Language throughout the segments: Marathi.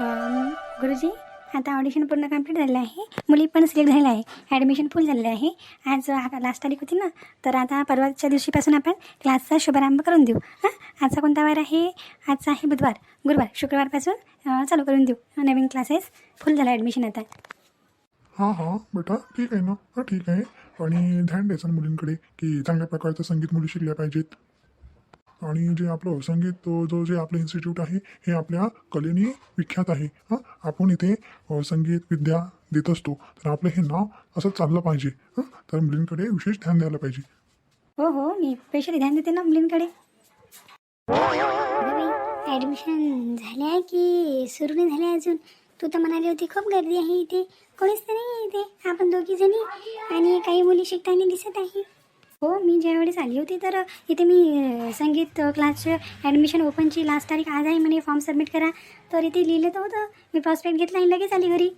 गुरुजी आता ऑडिशन पूर्ण कंप्लीट झालेलं आहे. मुली पण सिलेक्ट झालेल्या आहे. ॲडमिशन फुल झालेलं आहे. आज आता लास्ट तारीख होती ना तर आता परवाच्या दिवशीपासून आपण क्लासचा शुभारंभ करून देऊ. हां? आजचा कोणता वार आहे? आजचा आहे बुधवार. गुरुवार. शुक्रवारपासून चालू करून देऊ. नवीन क्लासेस फुल झालं ॲडमिशन आता. हां हां बेटा ठीक आहे ना. हां ठीक आहे. आणि ध्यान द्यायचं मुलींकडे की चांगल्या प्रकारचं संगीत मुली शिकल्या पाहिजेत. आणि जे आपलं संगीत जो जे आपलं इन्स्टिट्यूट आहे हे आपल्या कलेने विख्यात आहे. हां? आपण इथे संगीत विद्या देत असतो. तर आपलं हे नाव असं चाललं पाहिजे. हां? तर मुलींकडे विशेष ध्यान द्यायला पाहिजे. हो हो मी स्पेशली ध्यान देते ना मुलींकडे. ॲडमिशन झाले आहे की सुरू नाही झाले अजून? तू तर म्हणाली होती खूप गर्दी आहे इथे. कोणीच तर नाही आहे इथे. आपण दोघी जणी आणि काही मुली शिकताना दिसत आहे. हो मी ज्यावेळेस आली होती तर इथे मी संगीत क्लासचे ॲडमिशन ओपनची लास्ट तारीख आज आहे म्हणे फॉर्म सबमिट करा. तर इथे लिहिलं तर होतं मी प्रॉस्पेक्ट घेतला आणि लगेच आली घरी.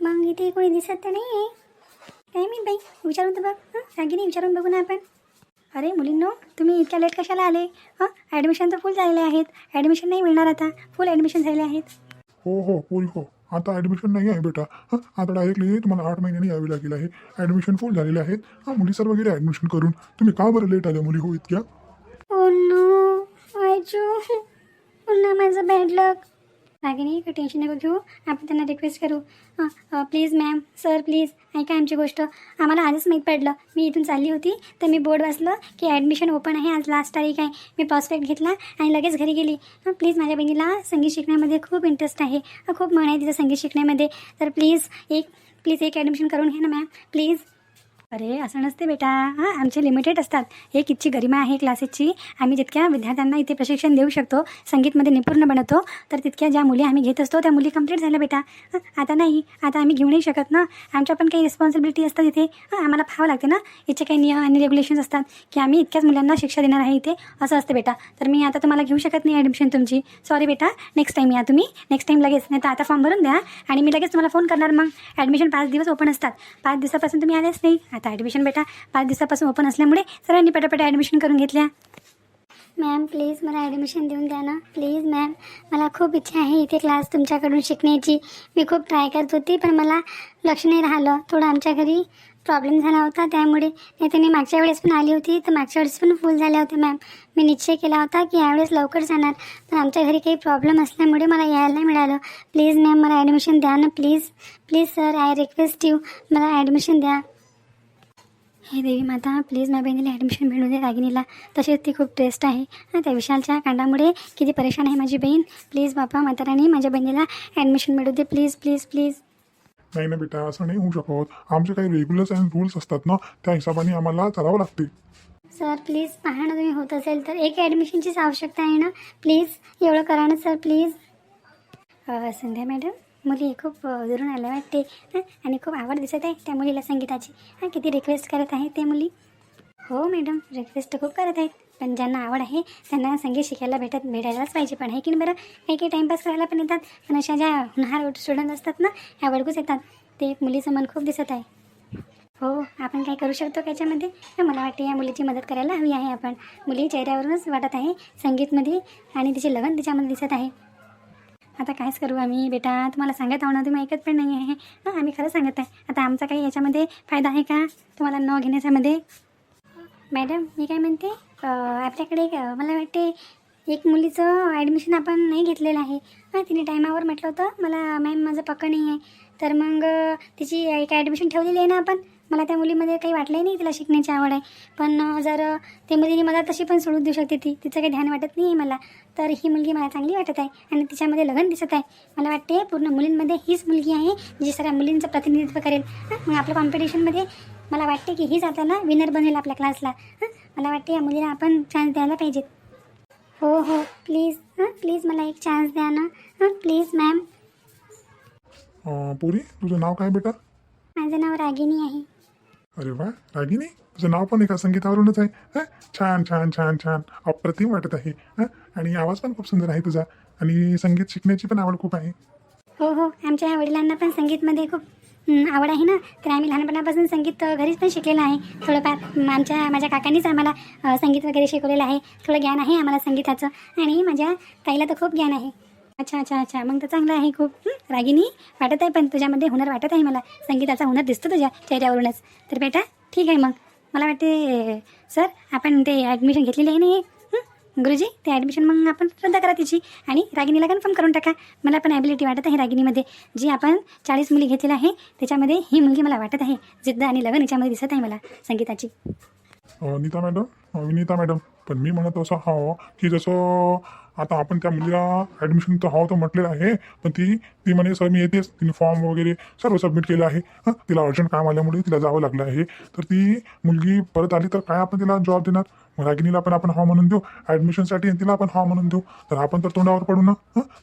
मग इथे कोणी दिसत तर नाही आहे काय मी बाई? विचारून तर बघ हं? रागिनी विचारून बघू ना आपण. अरे मुलींनो तुम्ही इतक्या लेट कशाला आले? हां? ॲडमिशन तर फुल झालेले आहेत. ॲडमिशन नाही मिळणार आता. फुल ॲडमिशन झाले आहेत. हो हो पुरी हो. आता ॲडमिशन नाही आहे बेटा. हां? आता डायरेक्टली तुम्हाला आठ महिन्यांनी यावे लागेल आहे. ॲडमिशन फुल झालेले आहेत हां मुली सर्व गेले ॲडमिशन करून. तुम्ही का बरं लेट आल्या मुली हो इतक्या? पुन्हा माझं बॅड लक रागिनी काही टेन्शन नको घेऊ आपण त्यांना रिक्वेस्ट करू. प्लीज मॅम सर प्लीज ऐका आमची गोष्ट. आम्हाला आजच माहीत पडलं. मी इथून चालली होती तर मी बोर्ड वाचलं की ॲडमिशन ओपन आहे. आज लास्ट तारीख आहे. मी प्रॉस्पेक्ट घेतला आणि लगेच घरी गेली. प्लीज माझ्या बहिणीला संगीत शिकण्यामध्ये खूप इंटरेस्ट आहे. खूप मन आहे तिचं संगीत शिकण्यामध्ये. तर प्लीज एक प्लीज एक ॲडमिशन करून घ्या ना मॅम प्लीज अरे असं नसते बेटा. हां आमचे लिमिटेड असतात. एक इतकी गरिमा आहे क्लासेसची आम्ही जितक्या विद्यार्थ्यांना इथे प्रशिक्षण देऊ शकतो संगीतमध्ये निपुण बनवतो तर तितक्या ज्या मुली आम्ही घेत असतो त्या मुली कंप्लीट झाल्या बेटा. आता नाही. आता आम्ही घेऊ नाही शकत ना. आमच्या पण काही रिस्पॉन्सिबिलिटी असतात इथे. हां आम्हाला पाहावं लागते ना. याचे काही नियम आणि रेग्युलेशन्स असतात की आम्ही इतक्याच मुलांना शिक्षा देणार आहे इथे. असं असते बेटा. तर मी आता तुम्हाला घेऊ शकत नाही ॲडमिशन तुमची. सॉरी बेटा. नेक्स्ट टाईम या तुम्ही. नेक्स्ट टाईम लगेच. नाही तर आता फॉर्म भरून द्या. आणि मी लगेच तुम्हाला फोन करणार मग. ॲडमिशन पाच दिवस ओपन असतात. पाच दिवसापासून तुम्ही आलेच नाही. आता ॲडमिशन बेटा पाच दिवसापासून ओपन असल्यामुळे सर्वांनी पटापट ॲडमिशन करून घेतल्या. मॅम प्लीज मला ॲडमिशन देऊन द्या ना. प्लीज मॅम मला खूप इच्छा आहे इथे क्लास तुमच्याकडून शिकण्याची. मी खूप ट्राय करत होती पण मला लक्ष नाही राहिलं. थोडं आमच्या घरी प्रॉब्लेम झाला होता त्यामुळे नाही तर मी मागच्या वेळेस पण आली होती तर मागच्या वेळेस पण फुल झाल्या होत्या मॅम मी निश्चय केला होता की यावेळेस लवकर जाणार पण आमच्या घरी काही प्रॉब्लेम असल्यामुळे मला यायला नाही मिळालं. प्लीज मॅम मला ॲडमिशन द्या ना please please sir I request you मला ॲडमिशन द्या. हे देवी माता प्लीज माझ्या बहिणीला ॲडमिशन मिळून दे रागिनीला तसेच ती खूप टेस्ट आहे. हां त्या विशालच्या कांडामुळे किती परेशान आहे माझी बहीण. प्लीज बापा म्हातारानी माझ्या बहिणीला ॲडमिशन मिळू दे. प्लीज प्लीज प्लीज नाही ना बेटा असं नाही होऊ शकत. आमचे काही रेग्युलर्स अँड रूल्स असतात ना त्या हिशोबाने आम्हाला चालावं लागते. सर प्लीज पहा ना तुम्ही होत असेल तर. एक ॲडमिशनचीच आवश्यकता आहे ना? प्लीज एवढं करा ना सर प्लीज संध्या मॅडम. मुली खूप दुरून आल्या वाटते. आणि खूप आवड दिसत आहे त्या मुलीला संगीताची. हां किती रिक्वेस्ट करत आहे ते मुली? हो मॅडम रिक्वेस्ट खूप करत आहेत. पण ज्यांना आवड आहे त्यांना संगीत शिकायला भेटत भेटायलाच पाहिजे. पण आहे की नाही बरं? काही काही टाईमपास करायला पण येतात. पण अशा ज्या होणार स्टुडंट असतात ना ह्या वडकूच येतात. ते मुलीचं मन खूप दिसत आहे. हो आपण काय करू शकतो त्याच्यामध्ये? मला वाटते या मुलीची मदत करायला हवी आहे आपण. मुली चेहऱ्यावरूनच वाटत आहे संगीतमध्ये आणि तिचे लगन तिच्यामध्ये दिसत आहे. आता कायच करू आम्ही? बेटा तुम्हाला सांगत आहो ना तुम्ही ऐकत पण नाही आहे हां आम्ही खरं सांगत आहे. आता आमचा काही याच्यामध्ये फायदा आहे का? तुम्हाला न घेण्याच्यामध्ये? मॅडम मी काय म्हणते आपल्याकडे मला वाटते एक मुलीचं ॲडमिशन आपण नाही घेतलेलं आहे. हां तिने टायमावर म्हटलं होतं मला मॅम माझं पक्क नाही आहे तर मग तिची एक ॲडमिशन ठेवलेली आहे ना आपण? मला त्या मुलीमध्ये काही वाटलंही नाही तिला शिकण्याची आवड आहे. पण जर ते मुलीने मला तशी पण सोडून देऊ शकते ती तिचं काही ध्यान वाटत नाही आहे मला तर ही मुलगी मला चांगली वाटत आहे आणि तिच्यामध्ये लगन दिसत आहे. मला वाटते पूर्ण मुलींमध्ये हीच मुलगी आहे जी सगळ्या मुलींचं प्रतिनिधित्व करेल. हं, मग आपल्या कॉम्पिटिशनमध्ये मला वाटते की हीच आता विनर बनेल आपल्या क्लासला हं, मला वाटते या मुलीला आपण चान्स द्यायला पाहिजेत. हो हो प्लीज हां प्लीज मला एक चान्स द्या ना. हां प्लीज मॅम पुरी तुझं नाव काय बेटा? माझं नाव रागिनी आहे. अरे वा रागिनी तुझं नाव पण एका संगीतावरूनच आहे हां? छान छान छान छान. अप्रतिम वाटत आहे हां? आणि आवाज पण खूप सुंदर आहे तुझा. आणि संगीत शिकण्याची पण आवड खूप आहे. हो हो. आमच्या वडिलांना पण संगीतमध्ये खूप हं, आवड आहे ना? तर आम्ही लहानपणापासून संगीत अ, घरीच पण शिकलेलं आहे. थोडंफार म, आमच्या माझ्या काकांनीच आम्हाला अ, संगीत वगैरे शिकवलेलं आहे. थोडं ज्ञान आहे आम्हाला संगीताचं. आणि माझ्या ताईला तर खूप ज्ञान आहे. अच्छा अच्छा अच्छा. मग तर चांगलं आहे खूप. रागिनी वाटत आहे पण तुझ्यामध्ये हुनर वाटत आहे मला. संगीताचा हुनर दिसतो तुझ्या चेहऱ्यावरूनच. तर बेटा ठीक आहे मग. मला वाटते सर आपण ते ॲडमिशन घेतलेली आहे नाही गुरुजी ते ॲडमिशन मग आपण रद्द करा तिची. आणि रागिनीला कन्फर्म करून टाका. मला पण ॲबिलिटी वाटत आहे रागिनीमध्ये जी आपण चाळीस मुली घेतलेल्या आहे त्याच्यामध्ये ही मुलगी मला वाटत आहे. जिद्द आणि लगन याच्यामध्ये दिसत आहे मला संगीताची. अ, नीता मॅडम. विनीता मॅडम. पण मी म्हणत असं हाव की जसं आता आपण त्या मुलीला ॲडमिशन तर हवं तर म्हटलेलं आहे पण ती ती म्हणे सर मी येतेच तिने फॉर्म वगैरे सर्व सबमिट केलं आहे. तिला अर्जंट काम आल्यामुळे तिला जावं लागलं आहे. तर ती मुलगी परत आली तर काय आपण तिला जॉब देणार? रागिनीला पण आपण हा म्हणून देऊ. ॲडमिशनसाठी आणि तिला आपण हा म्हणून देऊ. तर आपण तर तोंडावर पडू ना?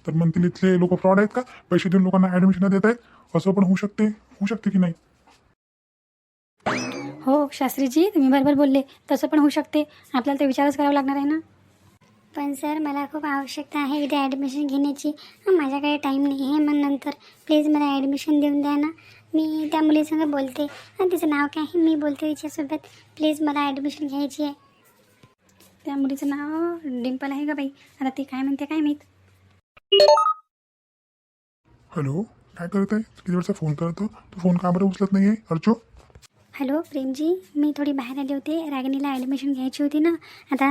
तर म्हणतील इथले लोक फ्रॉड आहेत का? पैसे देऊन लोकांना ॲडमिशन देत आहेत असं पण होऊ शकते. होऊ शकते की नाही? हो शास्त्रीजी तुम्ही बरोबर बोलले. तसं पण होऊ शकते. आपल्याला ते विचारच करावा लागणार आहे ना? पण सर मला खूप आवश्यकता आहे इथे ॲडमिशन घेण्याची. माझ्याकडे टाईम नाही आहे मग नंतर प्लीज मला ॲडमिशन देऊन द्या ना. मी त्या मुलीसंग बोलते. हं, तिचं नाव काय आहे? मी बोलते तिच्यासोबत. प्लीज मला ॲडमिशन घ्यायची आहे. त्या मुलीचं नाव डिम्पल आहे का बाई? आता ती काय म्हणते काय माहीत? हॅलो काय करत आहे? किती वेळचा फोन करतो तू? फोन का बरं उचलत नाही आहे अर्चो? हॅलो प्रेमजी. मी थोडी बाहेर आली होते. रागिणीला ॲडमिशन घ्यायची होती ना. आता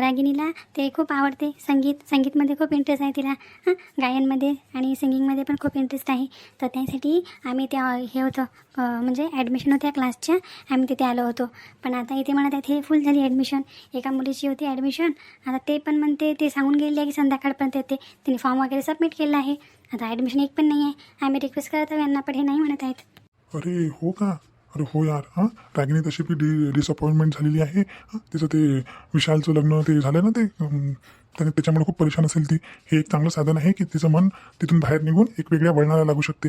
रागिणीला ते खूप आवडते. संगीत संगीतमध्ये खूप इंटरेस्ट आहे तिला. हां गायनमध्ये आणि सिंगिंगमध्ये पण खूप इंटरेस्ट आहे. तर त्यासाठी आम्ही त्या हे होतं म्हणजे ॲडमिशन होत्या क्लासच्या आम्ही तिथे आलो होतो. पण आता इथे म्हणत आहेत हे फुल झाली ॲडमिशन एका मुलीची होती ॲडमिशन आता ते पण म्हणते ते सांगून गेले आहे की संध्याकाळपर्यंत येते. तिने फॉर्म वगैरे सबमिट केला आहे. आता ॲडमिशन एक पण नाही आहे आम्ही रिक्वेस्ट करत आहोत यांना पण हे नाही म्हणत आहेत. अरे हो का? अरे हो यार हां? रागिनी तशी बी डि डिसअपॉइंटमेंट झालेली आहे. हं, तिचं ते विशालचं लग्न ते झालं ना ते? त्याने त्याच्यामुळे खूप परेशान असेल ती. हे एक चांगलं साधन आहे की तिचं मन तिथून बाहेर निघून एक वेगळ्या वळणाला लागू शकते.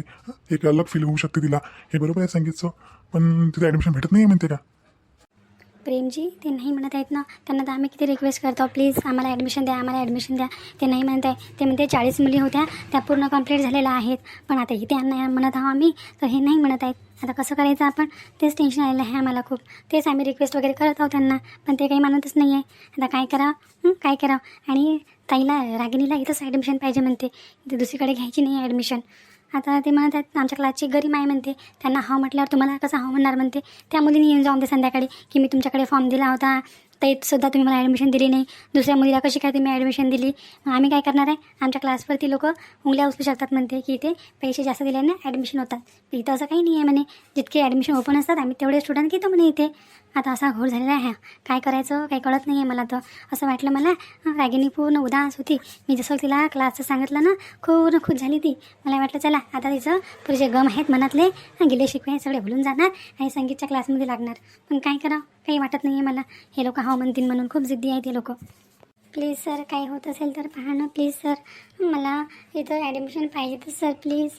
एक अलग फील होऊ शकते तिला. हे बरोबर आहे संगीतचं. पण तिचं ॲडमिशन भेटत नाही म्हणते का? प्रेमजी ते नाही म्हणत आहेत ना. त्यांना तर आम्ही किती रिक्वेस्ट करतो. प्लीज आम्हाला ॲडमिशन द्या आम्हाला ॲडमिशन द्या. ते नाही म्हणत आहे ते म्हणते चाळीस मुली होत्या त्या पूर्ण कंप्लीट झालेल्या आहेत. पण आता इथे यांना म्हणत आहो आम्ही. तर हे नाही म्हणत आहेत. आता कसं करायचं आपण? तेच टेन्शन आलेलं आहे आम्हाला खूप. तेच आम्ही रिक्वेस्ट वगैरे करत आहोत त्यांना पण ते काही मानतच नाही आहे आता काय करावं? काय करावं? आणि ताईला रागिणीला इथंच ॲडमिशन पाहिजे म्हणते. इथे दुसरीकडे घ्यायची नाही ॲडमिशन आता ते म्हणत आहेत आमच्या क्लासची गरीब आहे म्हणते. त्यांना हाव म्हटल्यावर तुम्हाला कसं हाव म्हणणार? म्हणते. त्या मुलीने येऊन जाऊन ते संध्याकाळी की मी तुमच्याकडे फॉर्म दिला होता. सुद्धा तुम्ही मला ॲडमिशन दिली नाही. दुसऱ्या मुलीला कशी काय तुम्ही ॲडमिशन दिली? मग आम्ही काय करणार आहे? आमच्या क्लासवरती लोक उंगल्या उचलू शकतात म्हणते की इथे पैसे जास्त दिल्याने ॲडमिशन होतात. इथं असं काही नाही आहे म्हणे. जितके ॲडमिशन ओपन असतात आम्ही तेवढे स्टुडंट घेतो म्हणे इथे. आता असा घोर झालेला आहे. काय करायचं? काही कळत नाही आहे मला तर. असं वाटलं मला. हं, रागिनी पूर्ण उदास होती. मी जसं तिला क्लासचं सांगितलं ना पूर्ण खुश झाली ती. मला वाटलं चला आता तिचं पुढे जे गम आहेत मनातले. गेले शिकवे सगळे भुलून जाणार आणि संगीतच्या क्लासमध्ये लागणार. पण काय करावं? काही वाटत नाही आहे मला. हे लोक हाव म्हणतील म्हणून खूप जिद्दी आहे ते लोक. प्लीज सर काही होत असेल तर पहा ना प्लीज सर मला इथं ॲडमिशन पाहिजे तर सर प्लीज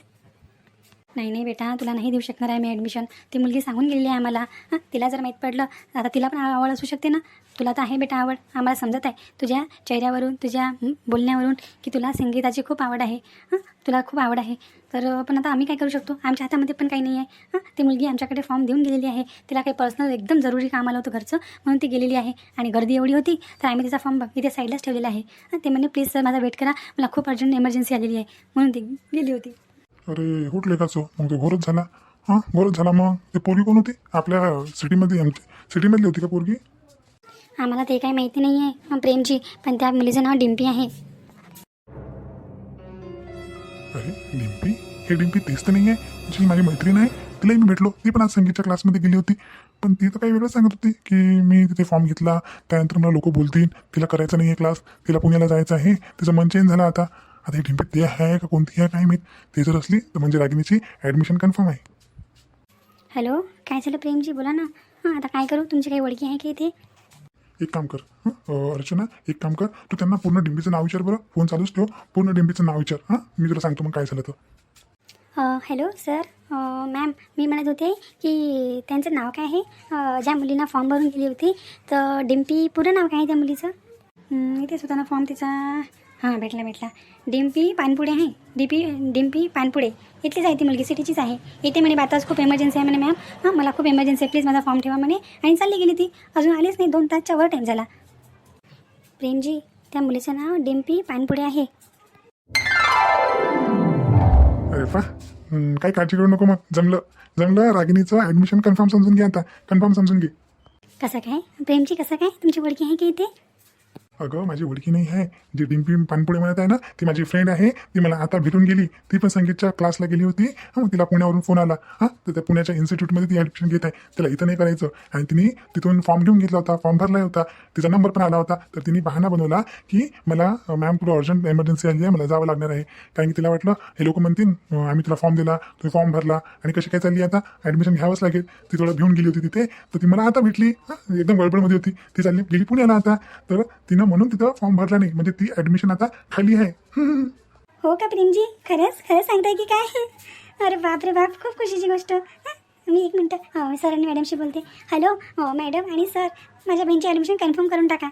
नाही नाही बेटा तुला नाही देऊ शकणार आहे मी ॲडमिशन ती मुलगी सांगून गेलेली आहे आम्हाला. हां तिला जर माहीत पडलं आता तिला पण आवड असू शकते ना. तुला तर आहे बेटा आवड आम्हाला समजत आहे. तुझ्या चेहऱ्यावरून तुझ्या बोलण्यावरून की तुला संगीताची खूप आवड आहे. हां तुला खूप आवड आहे. तर पण आता आम्ही काय करू शकतो? आमच्या हातामध्ये पण काही नाही आहे हां ती मुलगी आमच्याकडे फॉर्म देऊन गेलेली आहे. तिला काही पर्सनल एकदम जरुरी काम आलं होतं घरचं म्हणून ती गेलेली आहे. आणि गर्दी एवढी होती तर आम्ही तिचा फॉर्म इथे साईडलाच ठेवलेला आहे. हां ते म्हणे प्लीज सर माझा वेट करा. मला खूप अर्जंट इमर्जन्सी आलेली आहे. म्हणून ती गेली होती. अरे हुटले का सो मग तो घोरच झाला. हां घोरच झाला मग. ते पोरगी कोण होती? आपल्या सिटीमध्ये आमची सिटीमधली होती का पोरगी? आम्हाला ते काही माहिती नाही आहे प्रेमची पण त्या मुलीचं नाव डिम्पी आहे. अरे डिम्पी? हे डिम्पी तेच तर नाही आहे जी माझी मैत्रीण आहे तिलाही मी भेटलो. ती पण आज संगीतच्या क्लासमध्ये गेली होती. पण ती तर काही वेगळं सांगत होती की मी तिथे फॉर्म घेतला. त्यानंतर मला लोक बोलतील. तिला करायचा नाही आहे क्लास. तिला पुण्याला जायचं आहे. तिचं मन चेंज झालं आता. आता ही ते आहे का कोणती आहे काय माहीत? ते जर असली तर म्हणजे रागिनीची ॲडमिशन कन्फर्म आहे. हॅलो काय झालं प्रेमजी? बोला ना. हां आता काय करू? तुमची काही ओळखी आहे की इथे? एक काम कर. हं? अं, अर्चना एक काम कर. तू त्यांना पूर्ण डिंबीचं नाव विचार बरं. फोन चालूच ठेव. पूर्ण डिंबीचं नाव विचार. हां मी तुला सांगतो मग काय झालं तर. अ, हॅलो सर अ, मॅम मी म्हणत होते की त्यांचं नाव काय आहे? अ, ज्या मुलीनं फॉर्म भरून गेली होती तर डिम्पी पूर्ण नाव काय आहे त्या मुलीचं? हं, इथेच होता ना फॉर्म तिचा हां भेटला भेटला. डिम्पी पानपुडे आहे. डिपी डिम्पी पानपुडे. इथलीच आहे ती मुलगी सिटीचीच आहे. इथे म्हणे बाताच खूप एमर्जन्सी आहे म्हणे मॅम हां मला खूप एमर्जन्सी आहे. प्लीज माझा फॉर्म ठेवा म्हणे. आणि चालली गेली ती. अजून आलीच नाही. दोन तासच्या वर टाईम झाला. प्रेमजी त्या मुलीचं नाव डिम्पी पानपुडे आहे. काही काळजी करू नको मग. जमलं. जमलं. रागिनीचं ॲडमिशन कन्फर्म समजून घे आता. कन्फर्म समजून घे. कसं काय? प्रेमची कसं काय? तुमची ओळखी आहे की इथे? अगं माझी ओळखी नाही आहे. जी डिंपी पानपुडे म्हणत आहे ना ती माझी फ्रेंड आहे. ती मला आता भेटून गेली. ती पण संगीतच्या क्लासला गेली होती. हां मग तिला पुण्यावरून फोन आला. हां तर त्या पुण्याच्या इन्स्टिट्यूटमध्ये ती ॲडमिशन घेत आहे. तिला इथं नाही करायचं. आणि तिने तिथून फॉर्म घेऊन घेतला होता फॉर्म भरला होता. तिचा नंबर पण आला होता. तर तिने बहाणा बनवला की मला मॅम पुढं अर्जंट एमर्जन्सी आली आहे मला जावं लागणार आहे. कारण की तिला वाटलं हे लोक म्हणतील आम्ही तुला फॉर्म दिला तू फॉर्म भरला. आणि कशी काय चालली आता? ॲडमिशन घ्यावंच लागेल. ती थोडं घेऊन गेली होती तिथे. तर ती मला आता भेटली. एकदम गडबडमध्ये होती. ती चालली गेली पुण्याला आता. तर तिनं म्हणून तिथं फॉर्म भरला नाही. म्हणजे ती ॲडमिशन आता खाली आहे. हो का प्रेमजी? खरंच? खरंच सांगताय की काय? अरे बाप रे बाप खूप खुशीची गोष्ट. मी एक मिनटं. हो सर आणि मॅडमशी बोलते. हॅलो हो मॅडम आणि सर माझ्या बहिणीची ॲडमिशन कन्फर्म करून टाका.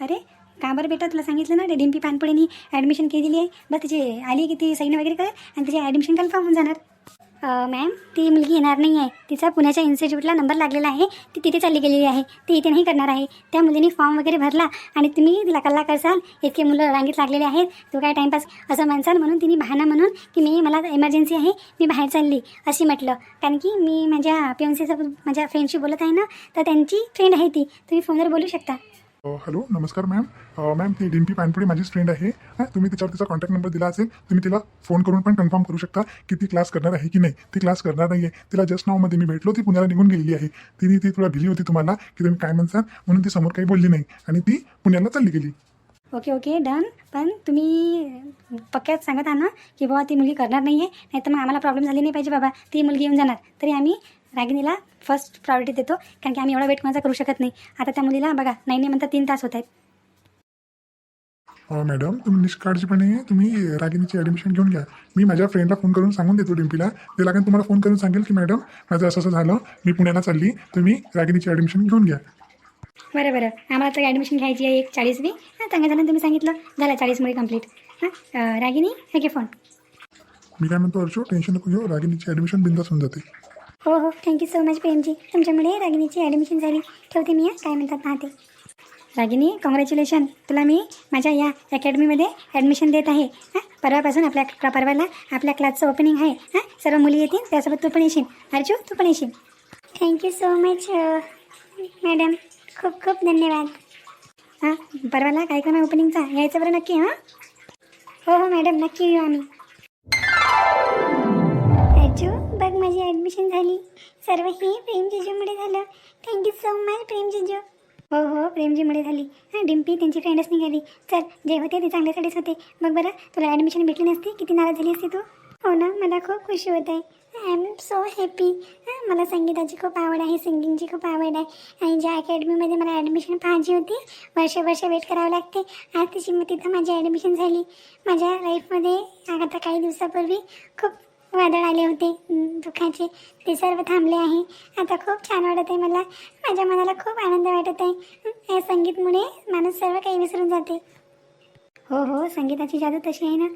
अरे का बरं बेटा तुला सांगितलं ना? ते डिम्पी पानपुडेनी ॲडमिशन केलेली आहे. बस तिची आली की ती सैन वगैरे करेल आणि तिची ॲडमिशन कन्फर्म होऊन जाणार. मॅम ती मुलगी येणार नाही आहे तिचा पुण्याच्या इन्स्टिट्यूटला नंबर लागलेला आहे. ती तिथे चालली गेलेली आहे. ती इथे नाही करणार आहे. त्या मुलीने फॉर्म वगैरे भरला आणि तुम्ही तिला कल्ला करसाल इतके मुलं रांगेत लागलेले आहेत. तू काय टाईमपास असं म्हणसाल म्हणून तिने बहाणा म्हणून की मी मला इमर्जन्सी आहे मी बाहेर चालली अशी म्हटलं. कारण की मी माझ्या पिओनसीसोबत माझ्या फ्रेंडशी बोलत आहे ना तर त्यांची फ्रेंड आहे ती. तुम्ही फोनवर बोलू शकता. हॅलो नमस्कार मॅम मॅम ती डिम्पी पानपुडे माझीच फ्रेंड आहे. हां तुम्ही तिच्यावर तिचा कॉन्टॅक्ट नंबर दिला असेल तुम्ही तिला फोन करून पण कन्फर्म करू शकता की ती क्लास करणार आहे की नाही. ती क्लास करणार नाही आहे तिला जस्ट नावमध्ये मी भेटलो ती पुण्याला निघून गेलेली आहे. तिने ती थोडा भिली होती तुम्हाला की तुम्ही काय म्हणसाल म्हणून ती समोर काही बोलली नाही. आणि ती पुण्याला चालली गेली. ओके ओके डन पण तुम्ही पक्क्यात सांगत आहात ना की बाबा ती मुलगी करणार नाही आहे नाही तर मग आम्हाला प्रॉब्लेम झाली नाही पाहिजे बाबा. ती मुलगी येऊन जाणार. तरी आम्ही रागिनीला फर्स्ट प्रायोरिटी देतो कारण की आम्ही एवढा वेट कोणाचा करू शकत नाही. आता त्या मुलीला बघा नाही नाही म्हणता तीन तास होत आहेत अ, मॅडम तुम्ही निष्काळजीपणे तुम्ही रागिनीची ॲडमिशन घेऊन घ्या. मी माझ्या फ्रेंडला फोन करून सांगून देतो डिम्पीला. ते लागेल तुम्हाला फोन करून सांगेल की मॅडम माझं असं असं झालं. मी पुण्याला चालली. तुम्ही रागिनीची ॲडमिशन घेऊन घ्या. बरं बरं. आम्हाला तर ॲडमिशन घ्यायची आहे एक चाळीसवी. हां चांगलं झालं तुम्ही सांगितलं. झालं चाळीसमुळे कंप्लीट हां रागिनी हे घे फोन मी काय म्हणतो अर्शो टेन्शन नको घेऊ. रागिनीची ॲडमिशन बिंदास होऊन जाते. हो हो. थँक्यू सो मच प्रेमजी तुमच्यामुळे रागिनीची ॲडमिशन झाली. ठेवते मी हं, काय म्हणतात पाहते रागिनी कॉंग्रॅच्युलेशन तुला मी माझ्या या अकॅडमीमध्ये ॲडमिशन देत आहे. हां? परवापासून आपल्या परवाला आपल्या क्लासचं ओपनिंग आहे. हां? सर्व मुली येतील त्यासोबत तू पण येशील. अर्जू तू पण येशील. थँक्यू सो मच मॅडम खूप खूप धन्यवाद. हां? परवाला कार्यक्रम आहे ओपनिंगचा यायचं बरं नक्की हां? हो हो मॅडम नक्की येऊ आम्ही. ॲडमिशन झाली. सर्व हे प्रेमजीजूमुळे झालं. थँक्यू सो मच प्रेमजीजू हो हो प्रेमजीमुळे झाली. हां डिम्पी त्यांची फ्रेंडच निघाली. चल जे होते ते चांगल्यासाठीच होते. बघ बरं तुला ॲडमिशन भेटली नसती? किती नाराज झाली असती तू? हो ना मला खूप खुशी होत आहे. आय एम सो हॅपी मला संगीताची खूप आवड आहे सिंगिंगची खूप आवड आहे. आणि ज्या अकॅडमीमध्ये मला ॲडमिशन पाहिजे होती वर्ष वर्ष वेट करावं लागते. आज तिची मग तिथं माझी ॲडमिशन झाली. माझ्या लाईफमध्ये आता काही दिवसापूर्वी खूप वादळ आले होते. दुःखाचे ते सर्व थांबले आहे. आता खूप छान वाटत आहे मला. माझ्या मनाला खूप आनंद वाटत आहे. या संगीतमुळे माणूस सर्व काही विसरून जाते. हो हो संगीताची जादू तशी आहे ना?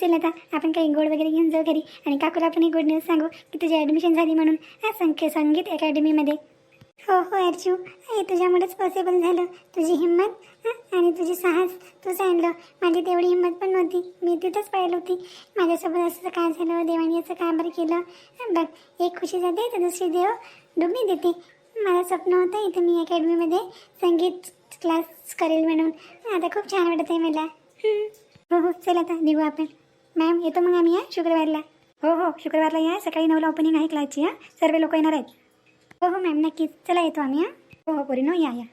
चल आता आपण काही गोड वगैरे घेऊन जाऊ घरी. आणि काकूला आपण एक गुड न्यूज सांगू की तुझी ॲडमिशन झाली म्हणून. हां संके संगीत अकॅडमीमध्ये हो हो अर्जू. हे तुझ्यामुळेच पॉसिबल झालं. तुझी हिंमत आणि तुझी साहस. तूच आणलं माझी तेवढी हिंमत पण नव्हती. मी तिथंच पाहिलं होती. माझ्यासोबत असं काय झालं? देवाने असं काम बरं केलं? बघ एक खुशी जाते तर दुसरी देव डुबी देते. मला स्वप्न होतं इथं मी अकॅडमीमध्ये संगीत क्लास करेल म्हणून. आता खूप छान वाटत आहे मला. हो. हो चल आता निघू आपण. मॅम येतो मग आम्ही या शुक्रवारला. हो हो शुक्रवारला या. सकाळी नऊला ओपनिंग आहे क्लासची हां. सर्व लोक येणार आहेत. हो हो मॅम नक्कीच. चला येतो आम्ही हां. हो हो पोरीनो या या.